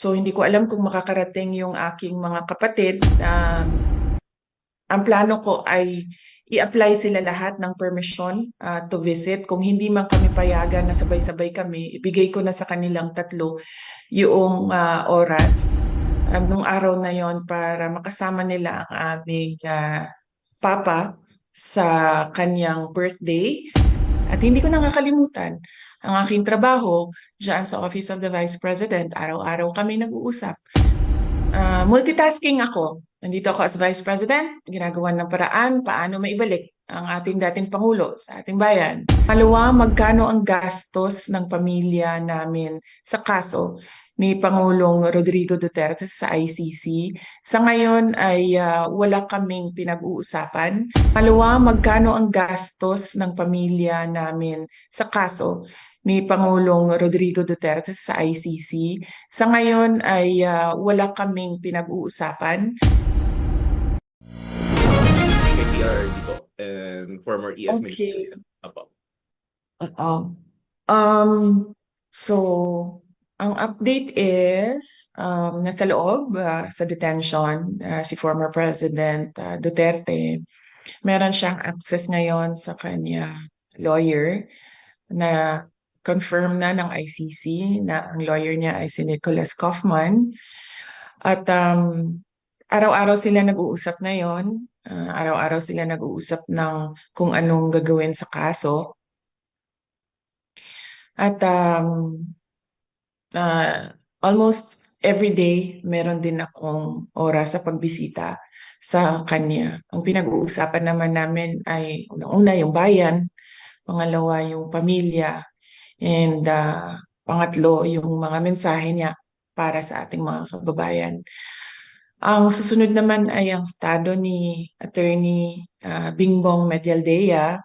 So hindi ko alam kung makakarating yung aking mga kapatid. Um, ang plano ko ay i-apply sila lahat ng permission uh, to visit. Kung hindi man kami payagan na sabay-sabay kami, ibigay ko na sa kanilang tatlo yung uh, oras um, nung araw na yon para makasama nila ang aming uh, papa sa kanyang birthday. At hindi ko nakakalimutan ang aking trabaho dyan sa Office of the Vice President. Araw-araw kami nag-uusap. Uh, multitasking ako. Nandito ako as Vice President, ginagawa ng paraan paano maibalik ang ating dating Pangulo sa ating bayan. Malawa, magkano ang gastos ng pamilya namin sa kaso ni Pangulong Rodrigo Duterte sa ICC. Sa ngayon ay uh, wala kaming pinag-uusapan. Malawa, magkano ang gastos ng pamilya namin sa kaso ni Pangulong Rodrigo Duterte sa ICC. Sa ngayon ay uh, wala kaming pinag-uusapan. KTRD po and former ES Okay. Apo. Oo. Um, so, ang update is, um, nasa loob, uh, sa detention, uh, si former President uh, Duterte. Meron siyang access ngayon sa kanya lawyer na confirm na ng ICC na ang lawyer niya ay si Nicholas Kaufman. At um, araw-araw sila nag-uusap ngayon. Uh, araw-araw sila nag-uusap ng kung anong gagawin sa kaso. At um, uh, almost every day, meron din akong oras sa pagbisita sa kanya. Ang pinag-uusapan naman namin ay unang-una yung bayan, pangalawa yung pamilya, and uh, pangatlo yung mga mensahe niya para sa ating mga kababayan. Ang susunod naman ay ang estado ni Attorney uh, Bingbong Medialdea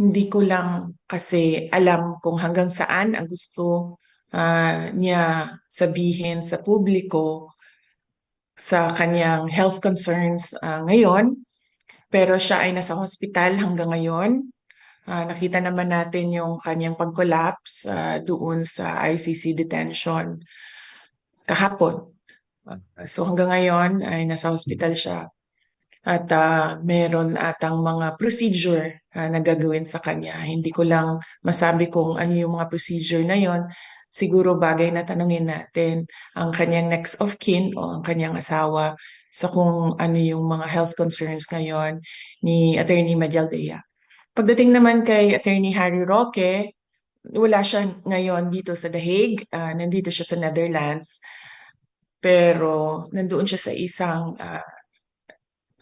hindi ko lang kasi alam kung hanggang saan ang gusto uh, niya sabihin sa publiko sa kanyang health concerns uh, ngayon. Pero siya ay nasa hospital hanggang ngayon. Uh, nakita naman natin yung kanyang pag-collapse uh, doon sa ICC detention kahapon. So hanggang ngayon ay nasa hospital siya at uh, meron atang mga procedure uh, na gagawin sa kanya. Hindi ko lang masabi kung ano yung mga procedure na yon. Siguro bagay na tanungin natin ang kanyang next of kin o ang kanyang asawa sa kung ano yung mga health concerns ngayon ni Attorney Medialdea. Pagdating naman kay Attorney Harry Roque, wala siya ngayon dito sa The Hague, uh, nandito siya sa Netherlands, pero nandoon siya sa isang uh,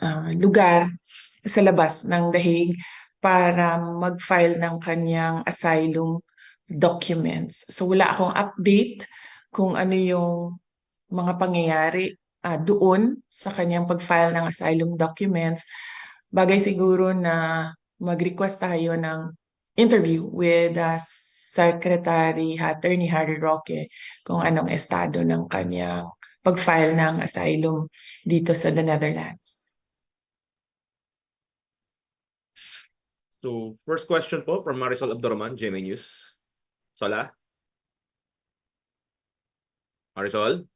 uh, lugar sa labas ng The Hague para mag-file ng kanyang asylum documents. So wala akong update kung ano yung mga pangyayari uh, doon sa kanyang pag-file ng asylum documents. Bagay siguro na mag-request tayo ng interview with uh, Secretary Attorney Harry Roque kung anong estado ng kanyang pag-file ng asylum dito sa the Netherlands. So, first question po from Marisol Abdurrahman, GMA News. Sola? Marisol?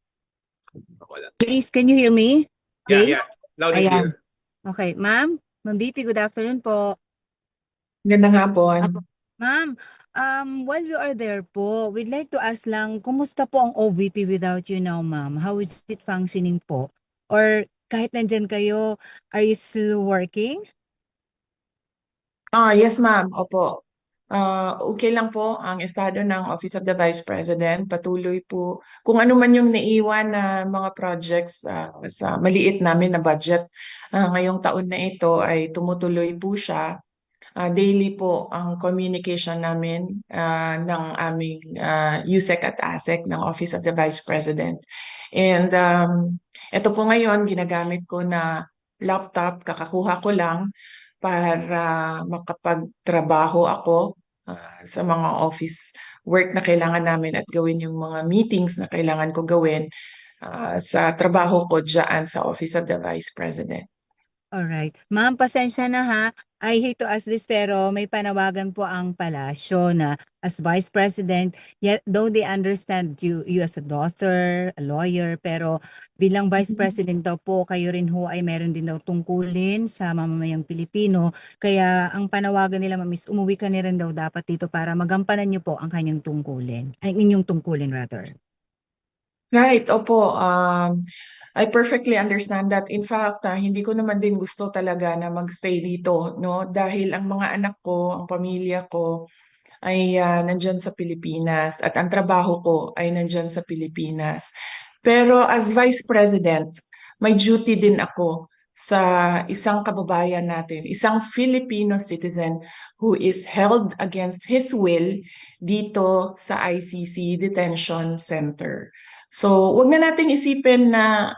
Wala. Please, can you hear me? Yeah, Please? yeah. Loud and Ayan. clear. Okay, ma'am. Ma'am BP, good afternoon po. Gandang hapon. Ma'am, um, while you are there po, we'd like to ask lang, kumusta po ang OVP without you now, ma'am? How is it functioning po? Or kahit nandyan kayo, are you still working? Ah, yes ma'am, opo. Ah, okay lang po ang estado ng Office of the Vice President. Patuloy po kung ano man yung naiwan na mga projects ah, sa maliit namin na budget ah, ngayong taon na ito ay tumutuloy po siya. Ah, daily po ang communication namin ah, ng aming ah, USEC at ASEC ng Office of the Vice President. And um, ito po ngayon, ginagamit ko na laptop, kakakuha ko lang para makapagtrabaho ako uh, sa mga office work na kailangan namin at gawin yung mga meetings na kailangan ko gawin uh, sa trabaho ko dyan sa Office of the Vice President. Alright. Ma'am, pasensya na ha. I hate to ask this pero may panawagan po ang palasyo na as Vice President, yet though they understand you, you as a daughter, a lawyer, pero bilang Vice Mhm. President daw po, kayo rin ho ay meron din daw tungkulin sa mamamayang Pilipino. Kaya ang panawagan nila, ma'am, is umuwi ka na rin daw dapat dito para magampanan niyo po ang kanyang tungkulin. Ay, inyong tungkulin rather. Right, opo. Um, I perfectly understand that. In fact, ah, hindi ko naman din gusto talaga na magstay dito, no? Dahil ang mga anak ko, ang pamilya ko ay ah, nandyan sa Pilipinas at ang trabaho ko ay nandyan sa Pilipinas. Pero as Vice President, may duty din ako sa isang kababayan natin, isang Filipino citizen who is held against his will dito sa ICC Detention Center. So, wag na nating isipin na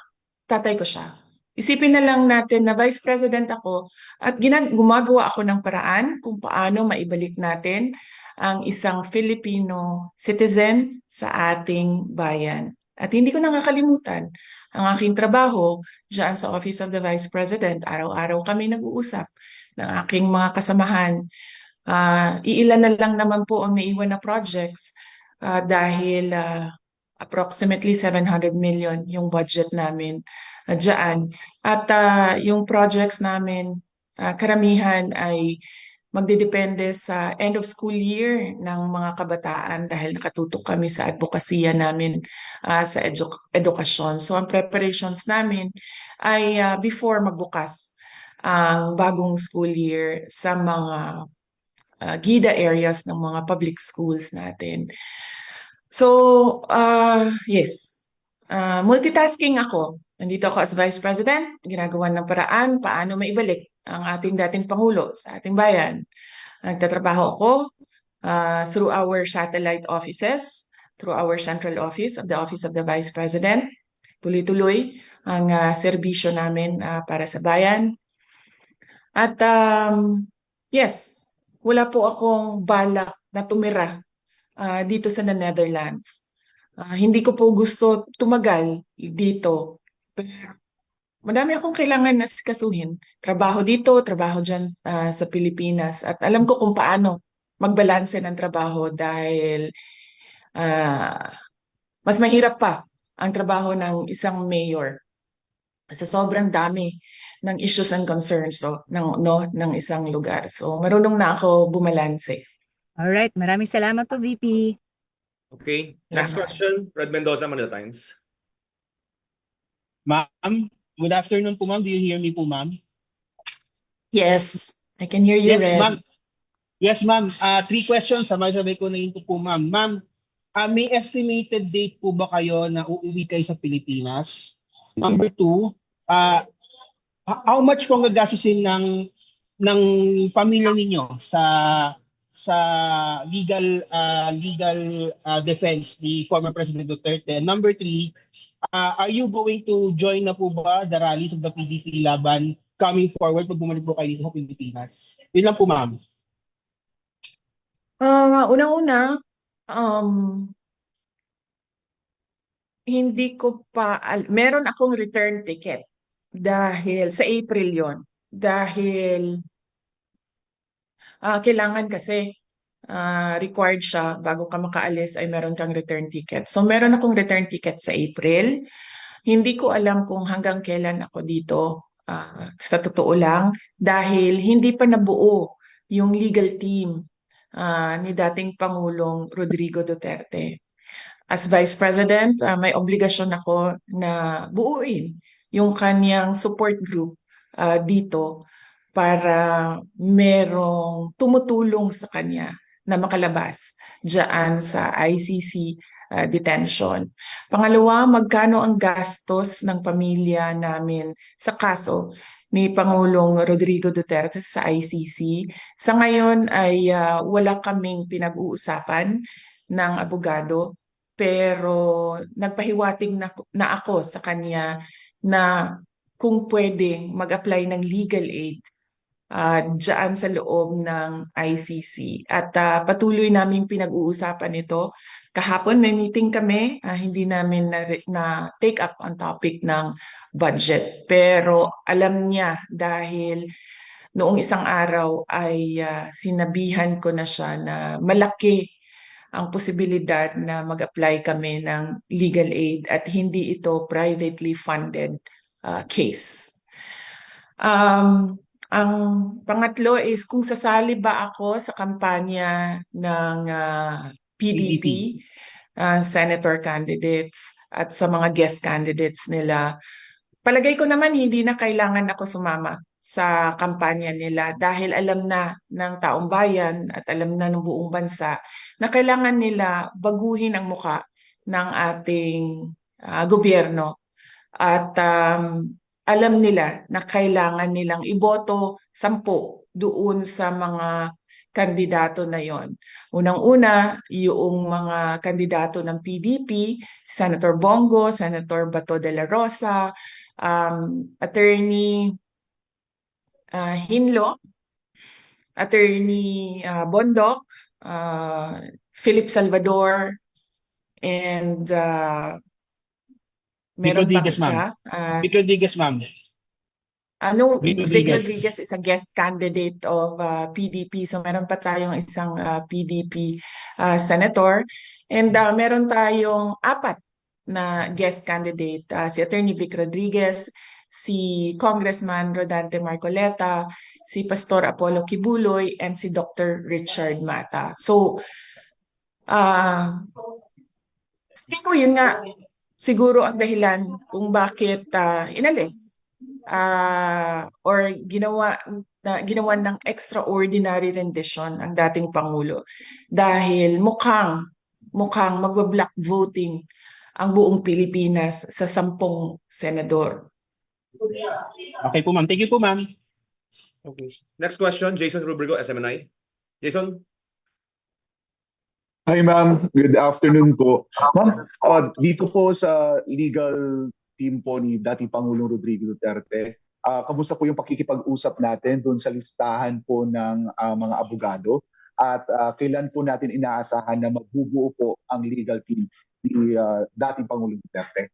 tatay ko siya. Isipin na lang natin na Vice President ako at ginag gumagawa ako ng paraan kung paano maibalik natin ang isang Filipino citizen sa ating bayan. At hindi ko nakakalimutan ang aking trabaho diyan sa Office of the Vice President. Araw-araw kami nag-uusap ng aking mga kasamahan. Ah, iilan na lang naman po ang naiwan na projects ah, dahil ah, approximately 700 million yung budget namin uh, dyan. At ah, yung projects namin, ah, karamihan ay magdidepende sa end of school year ng mga kabataan dahil nakatutok kami sa advokasya namin ah, sa edu- edukasyon. So ang preparations namin ay ah, before magbukas ang bagong school year sa mga ah, GIDA areas ng mga public schools natin. So, uh, yes, uh, multitasking ako. Nandito ako as Vice President, ginagawa ng paraan paano maibalik ang ating dating Pangulo sa ating bayan. Nagtatrabaho ako uh, through our satellite offices, through our central office of the Office of the Vice President. Tuloy-tuloy ang uh, serbisyo namin uh, para sa bayan. At um, yes, wala po akong balak na tumira ah, dito sa the Netherlands. Ah, hindi ko po gusto tumagal dito. Pero madami akong kailangan na sikasuhin. Trabaho dito, trabaho dyan ah, sa Pilipinas. At alam ko kung paano magbalanse ng trabaho dahil ah, mas mahirap pa ang trabaho ng isang mayor sa sobrang dami ng issues and concerns so, ng, no, ng isang lugar. So marunong na ako bumalanse. Alright, maraming salamat po, VP. Okay. Next question, Red Mendoza, Manila Times. Ma'am, good afternoon po ma'am. Do you hear me po ma'am? Yes, I can hear you, Yes, Red. ma'am. Yes, ma'am. Ah, three questions. Sabay-sabay ko na yun po ma'am. Ma'am, ah, may estimated date po ba kayo na uuwi kayo sa Pilipinas? Number two, ah, h- how much po ang gagastusin ng ng pamilya ninyo sa sa legal ah, legal ah, defense ni former President Duterte? Number three, ah, are you going to join na po ba the rallies of the PDP laban coming forward pag bumalik po kayo dito sa Pilipinas? Yun lang po ma'am. Ah, unang-una, um, hindi ko pa, meron akong return ticket dahil sa April yon dahil ah, kailangan kasi ah, required siya bago ka makaalis ay meron kang return ticket. So meron akong return ticket sa April. Hindi ko alam kung hanggang kailan ako dito ah, sa totoo lang dahil hindi pa nabuo yung legal team ah, ni dating Pangulong Rodrigo Duterte. As Vice President, ah, may obligasyon ako na buuin yung kanyang support group ah, dito para merong tumutulong sa kanya na makalabas diyan sa ICC ah, detention. Pangalawa, magkano ang gastos ng pamilya namin sa kaso ni Pangulong Rodrigo Duterte sa ICC? Sa ngayon ay ah, wala kaming pinag-uusapan ng abogado pero nagpahiwatig na, na ako sa kanya na kung pwedeng mag-apply ng legal aid ah dyan sa loob ng ICC. At ah, patuloy naming pinag-uusapan ito kahapon may meeting kami, ah, hindi namin na, na take up ang topic ng budget. Pero alam niya dahil noong isang araw ay ah, sinabihan ko na siya na malaki ang posibilidad na mag-apply kami ng legal aid at hindi ito privately funded ah, case. Um, ang pangatlo is kung sasali ba ako sa kampanya ng ah, PDP, ah, senator candidates at sa mga guest candidates nila. Palagay ko naman hindi na kailangan ako sumama sa kampanya nila dahil alam na ng taong bayan at alam na ng buong bansa na kailangan nila baguhin ang muka ng ating ah, gobyerno at um, alam nila na kailangan nilang iboto sampu doon sa mga kandidato na yon. Unang-una, yung mga kandidato ng PDP, Senator Bongo, Senator Bato de la Rosa, um, Attorney ah, Hinlo, Attorney ah, Bondok, ah, Philip Salvador, and uh, meron pa Rodriguez, ma'am. isa. ah, Vic Rodriguez, ma'am. ano, Vic Vic Rodriguez. Rodriguez is a guest candidate of uh, PDP. So meron pa tayong isang uh, PDP uh, senator. And uh, meron tayong apat na guest candidate. Uh, si Attorney Vic Rodriguez, si Congressman Rodante Marcoleta, si Pastor Apollo Kibuloy, and si Dr. Richard Mata. So, uh, hindi ko yun nga siguro ang dahilan kung bakit ah, inalis ah, or ginawa na ginawa ng extraordinary rendition ang dating pangulo dahil mukhang mukhang magba-block voting ang buong Pilipinas sa sampung senador. Okay po, ma'am. Thank you po, ma'am. Okay. Next question, Jason Rubrigo, SMNI. Jason? Hi ma'am, good afternoon po. Ma'am, uh, dito po sa legal team po ni dating Pangulong Rodrigo Duterte, ah, kamusta po yung pakikipag-usap natin doon sa listahan po ng ah, mga abogado at ah, kailan po natin inaasahan na magbubuo po ang legal team ni ah, dating Pangulong Duterte?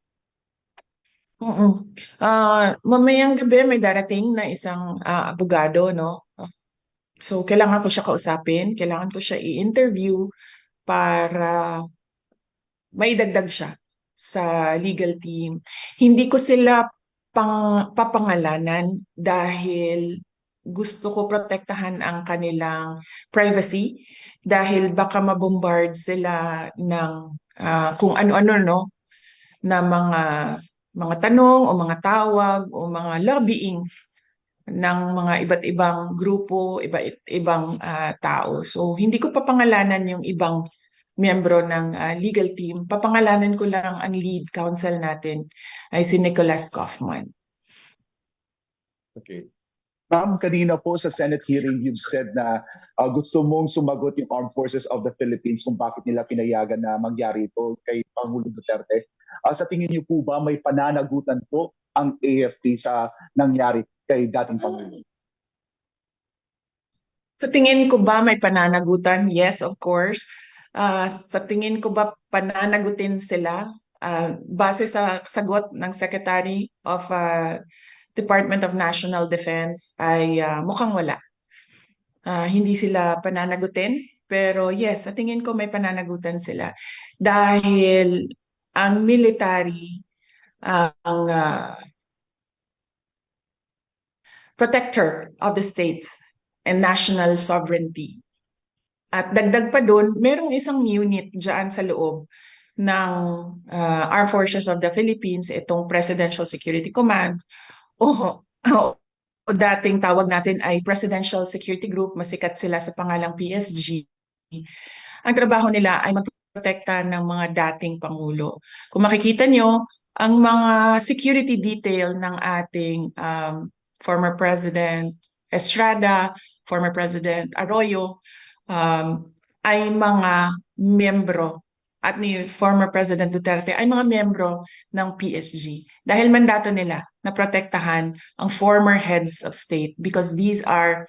Oo. Ah, mamayang gabi may darating na isang ah, abogado, no? So, kailangan ko siya kausapin, kailangan ko siya i-interview para maidagdag siya sa legal team. Hindi ko sila pang, papangalanan dahil gusto ko protektahan ang kanilang privacy dahil baka mabombard sila ng ah, kung ano-ano no na mga mga tanong o mga tawag o mga lobbying ng mga iba't ibang grupo, iba't ibang ah, tao. So hindi ko papangalanan yung ibang miyembro ng ah, legal team. Papangalanan ko lang ang lead counsel natin ay si Nicholas Kaufman. Okay. Ma'am, kanina po sa Senate hearing, you've said na ah, gusto mong sumagot yung Armed Forces of the Philippines kung bakit nila pinayagan na mangyari ito kay Pangulong Duterte. Ah, sa tingin niyo po ba may pananagutan po ang AFP sa nangyari kay dating Pangulo? Sa tingin ko ba may pananagutan? Yes, of course. Ah, sa tingin ko ba pananagutin sila? Ah, base sa sagot ng Secretary of ah, Department of National Defense ay ah, mukhang wala. Ah, hindi sila pananagutin, pero yes, sa tingin ko may pananagutan sila. Dahil ang military ang ah, protector of the states and national sovereignty. At dagdag pa doon, merong isang unit dyan sa loob ng uh, Armed Forces of the Philippines, itong Presidential Security Command, o, o dating tawag natin ay Presidential Security Group, masikat sila sa pangalang PSG. Ang trabaho nila ay magprotekta ng mga dating Pangulo. Kung makikita nyo, ang mga security detail ng ating um, former President Estrada, former President Arroyo, um, ay mga miyembro at ni former President Duterte ay mga miyembro ng PSG dahil mandato nila na protektahan ang former heads of state because these are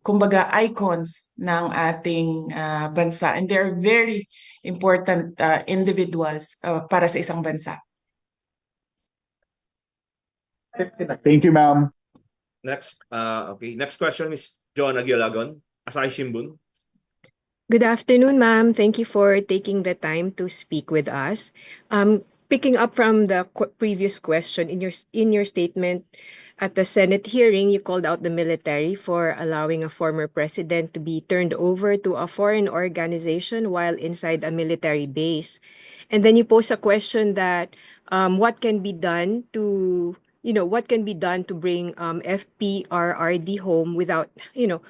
kumbaga icons ng ating ah, bansa and they're very important ah, individuals ah, para sa isang bansa. Thank you, ma'am. Next, uh, okay. Next question, Miss Joanna Gialagon, Asahi Shimbun. Good afternoon, ma'am. Thank you for taking the time to speak with us. Um, picking up from the qu- previous question, in your in your statement at the Senate hearing, you called out the military for allowing a former president to be turned over to a foreign organization while inside a military base. And then you pose a question that um, what can be done to you know what can be done to bring um, FPRRD home without you know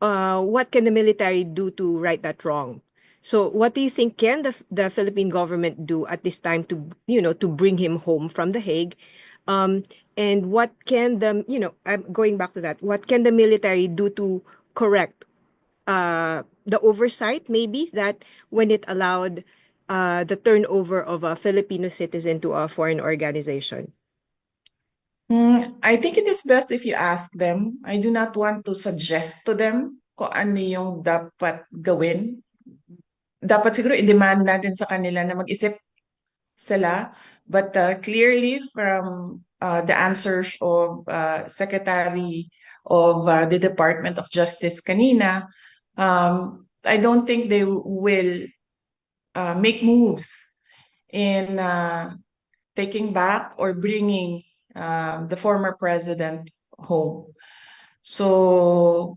uh, what can the military do to right that wrong? So, what do you think can the the Philippine government do at this time to you know to bring him home from the Hague? Um, and what can the you know I'm going back to that. What can the military do to correct uh, the oversight maybe that when it allowed uh, the turnover of a Filipino citizen to a foreign organization? Hmm, I think it is best if you ask them. I do not want to suggest to them kung ano yung dapat gawin. Dapat siguro i-demand natin sa kanila na mag-isip sila. But uh, clearly from uh, the answers of uh, Secretary of uh, the Department of Justice kanina, um, I don't think they will uh, make moves in uh, taking back or bringing uh, the former president home. So,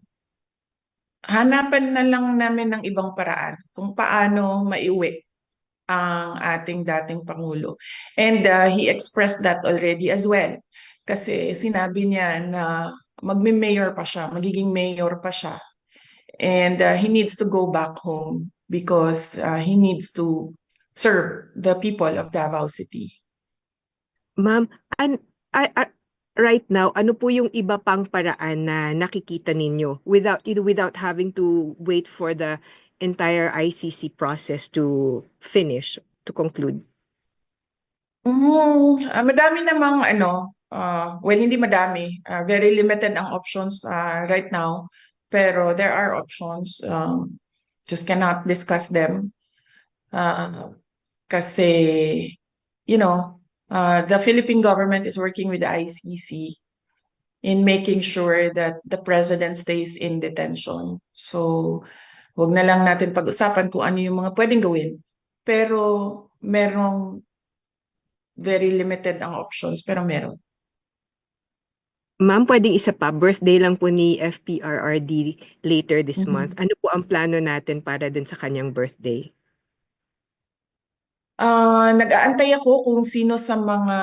hanapan na lang namin ng ibang paraan kung paano maiuwi ang ating dating Pangulo. And uh, he expressed that already as well. Kasi sinabi niya na magme-mayor pa siya, magiging mayor pa siya. And uh, he needs to go back home because uh, he needs to serve the people of Davao City. Ma'am, an, I, right now, ano po yung iba pang paraan na nakikita ninyo without without having to wait for the entire ICC process to finish, to conclude? Mm, ah, madami namang ano, ah, well hindi madami, ah, very limited ang options ah, right now, pero there are options, um, just cannot discuss them. Ah, kasi, you know, ah, the Philippine government is working with the ICC in making sure that the president stays in detention. So, wag na lang natin pag-usapan kung ano yung mga pwedeng gawin. Pero merong very limited ang options, pero meron. Ma'am, pwedeng isa pa, birthday lang po ni FPRRD later this Mhm. month. Ano po ang plano natin para dun sa kanyang birthday? Ah, nag-aantay ako kung sino sa mga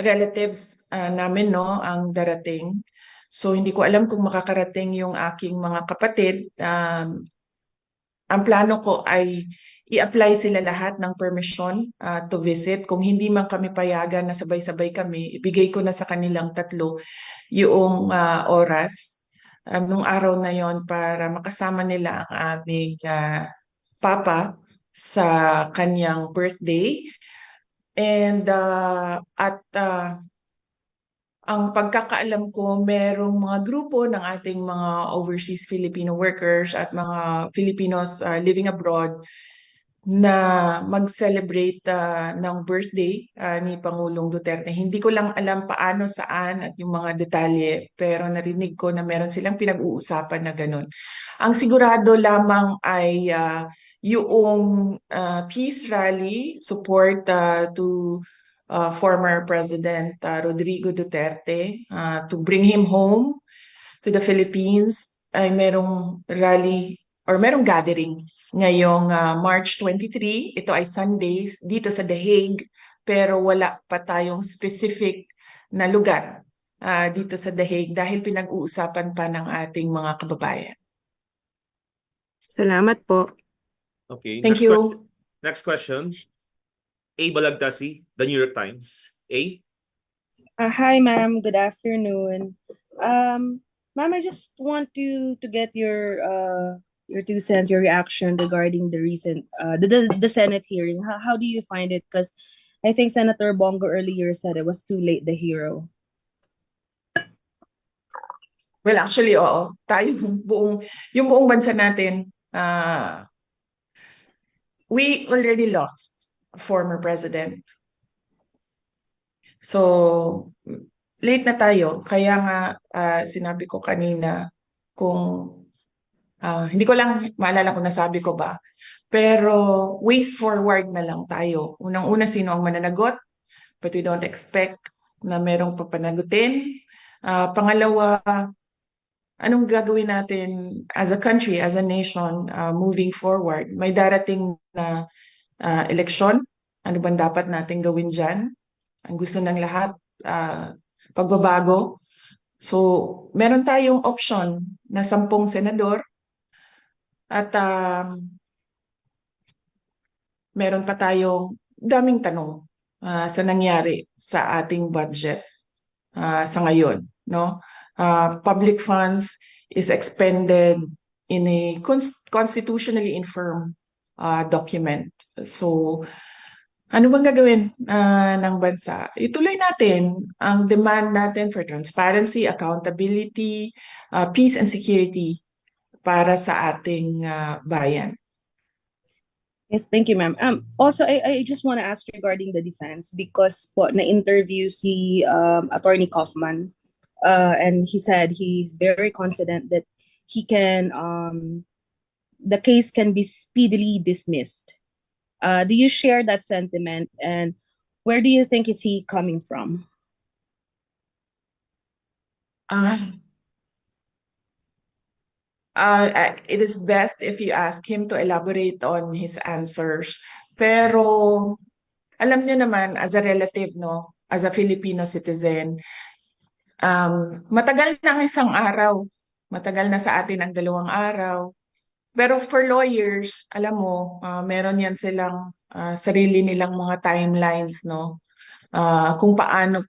relatives ah, namin no ang darating. So hindi ko alam kung makakarating yung aking mga kapatid. Um, ang plano ko ay i-apply sila lahat ng permission ah, to visit. Kung hindi man kami payagan na sabay-sabay kami, ibigay ko na sa kanilang tatlo yung ah, oras ah, nung araw na yon para makasama nila ang aming ah, papa sa kanyang birthday. And uh, at uh, ang pagkakaalam ko, merong mga grupo ng ating mga overseas Filipino workers at mga Filipinos uh, living abroad na mag-celebrate uh, ng birthday uh, ni Pangulong Duterte. Hindi ko lang alam paano, saan at yung mga detalye, pero narinig ko na meron silang pinag-uusapan na ganun. Ang sigurado lamang ay uh, yung uh, peace rally support uh, to uh, former President uh, Rodrigo Duterte uh, to bring him home to the Philippines ay merong rally or merong gathering ngayong uh, March 23. Ito ay Sundays dito sa The Hague pero wala pa tayong specific na lugar uh, dito sa The Hague dahil pinag-uusapan pa ng ating mga kababayan. Salamat po. Okay. Thank next you. que- next question. A. Balagtasi, The New York Times. A. Uh, hi, ma'am. Good afternoon. Um, ma'am, I just want to to get your uh your two cents, your reaction regarding the recent uh the the, the Senate hearing. How how do you find it? Because I think Senator Bongo earlier said it was too late. The hero. Well, actually, oo. Tayo buong, yung buong bansa natin, ah, we already lost a former president. So, late na tayo. Kaya nga, ah, sinabi ko kanina, kung, ah, hindi ko lang maalala kung nasabi ko ba, pero ways forward na lang tayo. Unang-una, sino ang mananagot? But we don't expect na merong papanagutin. Ah, pangalawa, anong gagawin natin as a country, as a nation, ah, moving forward? May darating na ah, eleksyon. Ano bang dapat natin gawin dyan? Ang gusto ng lahat, ah, pagbabago. So, meron tayong option na sampung senador at um, meron pa tayong daming tanong ah, sa nangyari sa ating budget ah, sa ngayon, no? Ah, public funds is expended in a cons- constitutionally infirm ah, document. So, ano bang gagawin ah, ng bansa? Ituloy natin ang demand natin for transparency, accountability, ah, peace and security para sa ating ah, bayan. Yes, thank you, ma'am. Um, also, I, I just want to ask regarding the defense because po, na-interview si um, Attorney Kaufman uh, and he said he's very confident that he can, um, the case can be speedily dismissed. Uh, do you share that sentiment and where do you think is he coming from? Uh, uh, it is best if you ask him to elaborate on his answers. Pero alam niyo naman, as a relative, no, as a Filipino citizen, um, matagal na ang isang araw. Matagal na sa atin ang dalawang araw. Pero for lawyers, alam mo, ah, meron yan silang ah, sarili nilang mga timelines, no? Ah, kung paano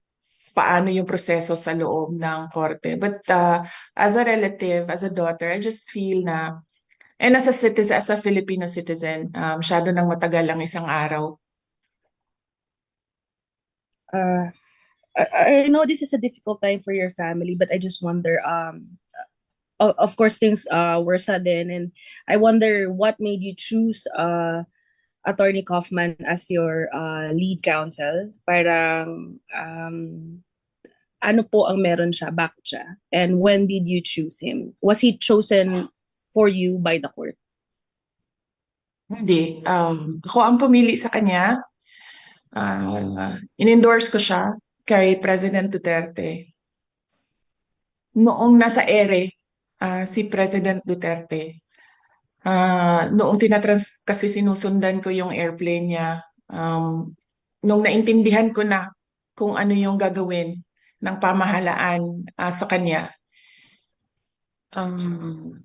paano yung proseso sa loob ng korte. But uh, as a relative, as a daughter, I just feel na, and as a citizen, as a Filipino citizen, um, masyado nang matagal ang isang araw. Uh, I, I know this is a difficult time for your family, but I just wonder, um, of, course, things uh, were sudden, and I wonder what made you choose uh, Attorney Kaufman as your uh, lead counsel. Parang, um, ano po ang meron siya, bakit siya? And when did you choose him? Was he chosen for you by the court? Hindi. Um, ako ang pumili sa kanya. Uh, in-endorse ko siya kay President Duterte. Noong nasa ere, ah, si President Duterte, ah, noong tinatrans kasi sinusundan ko yung airplane niya, um, nung naintindihan ko na kung ano yung gagawin ng pamahalaan ah, sa kanya, um,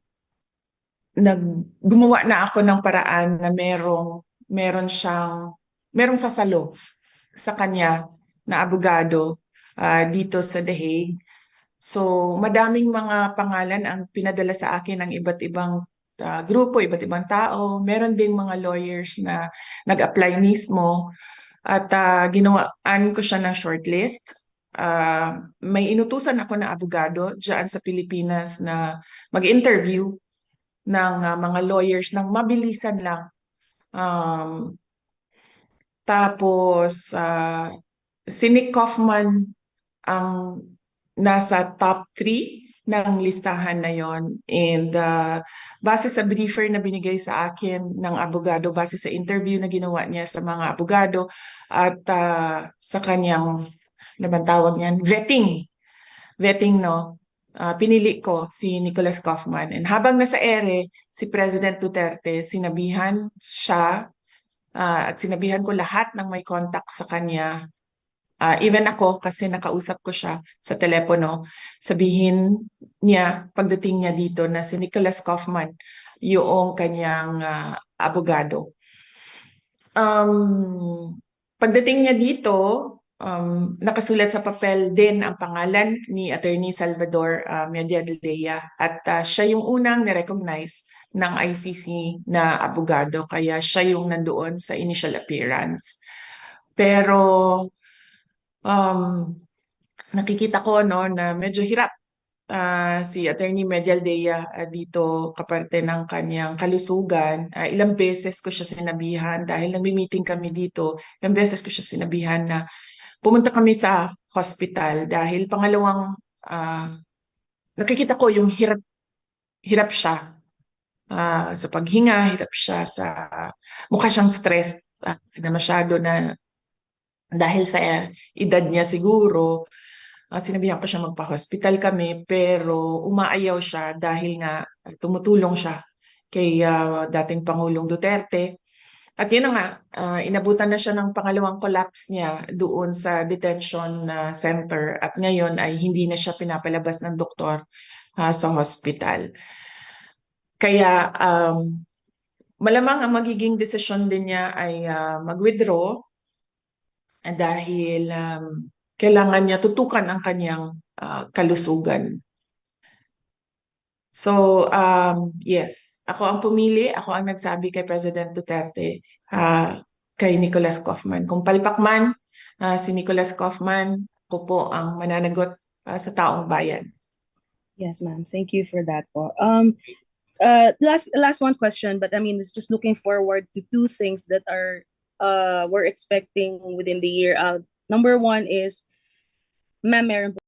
nag gumawa na ako ng paraan na merong meron siyang merong sasalo sa kanya na abogado ah, dito sa The Hague. So, madaming mga pangalan ang pinadala sa akin ng iba't ibang ah, grupo, iba't ibang tao. Meron ding mga lawyers na nag-apply mismo at ah, ginawaan ko siya ng shortlist. Ah, may inutusan ako na abogado diyan sa Pilipinas na mag-interview ng ah, mga lawyers ng mabilisan lang. Um, tapos, ah, si Nick Kaufman ang nasa top 3 ng listahan na yon and ah, base sa briefer na binigay sa akin ng abogado, base sa interview na ginawa niya sa mga abogado at ah, sa kanyang, ano tawag niyan, vetting. Vetting, no? Ah, pinili ko si Nicholas Kaufman. And habang nasa ere, si President Duterte, sinabihan siya ah, at sinabihan ko lahat ng may contact sa kanya Ah, even ako kasi nakausap ko siya sa telepono, sabihin niya pagdating niya dito na si Nicholas Kaufman yung kanyang ah, abogado. Um, pagdating niya dito, um, nakasulat sa papel din ang pangalan ni Attorney Salvador uh, Mediadaldea at ah, siya yung unang ni-recognize ng ICC na abogado kaya siya yung nandoon sa initial appearance. Pero um, nakikita ko no na medyo hirap ah, si Attorney Medialdea ah, dito kaparte ng kanyang kalusugan, ah, ilang beses ko siya sinabihan dahil nagmi-meeting kami dito, ilang beses ko siya sinabihan na pumunta kami sa hospital dahil pangalawang ah, nakikita ko yung hirap hirap siya ah, sa paghinga, hirap siya sa mukha siyang stressed ah, na masyado na dahil sa edad niya siguro Ah, sinabihan ko siya magpa-hospital kami pero umaayaw siya dahil nga ah, tumutulong siya kay ah, dating Pangulong Duterte. At yun na nga, ah, inabutan na siya ng pangalawang collapse niya doon sa detention ah, center at ngayon ay hindi na siya pinapalabas ng doktor ah, sa hospital. Kaya um, malamang ang magiging desisyon din niya ay ah, mag-withdraw dahil um, kailangan niya tutukan ang kanyang ah, kalusugan. So, um, yes, ako ang pumili, ako ang nagsabi kay President Duterte, ah, kay Nicolas Kaufman. Kung palpak man ah, si Nicolas Kaufman, ako po ang mananagot ah, sa taong bayan. Yes, ma'am. Thank you for that po. Um, uh, last last one question, but I mean, it's just looking forward to two things that are uh we're expecting within the year. Uh, number one is, po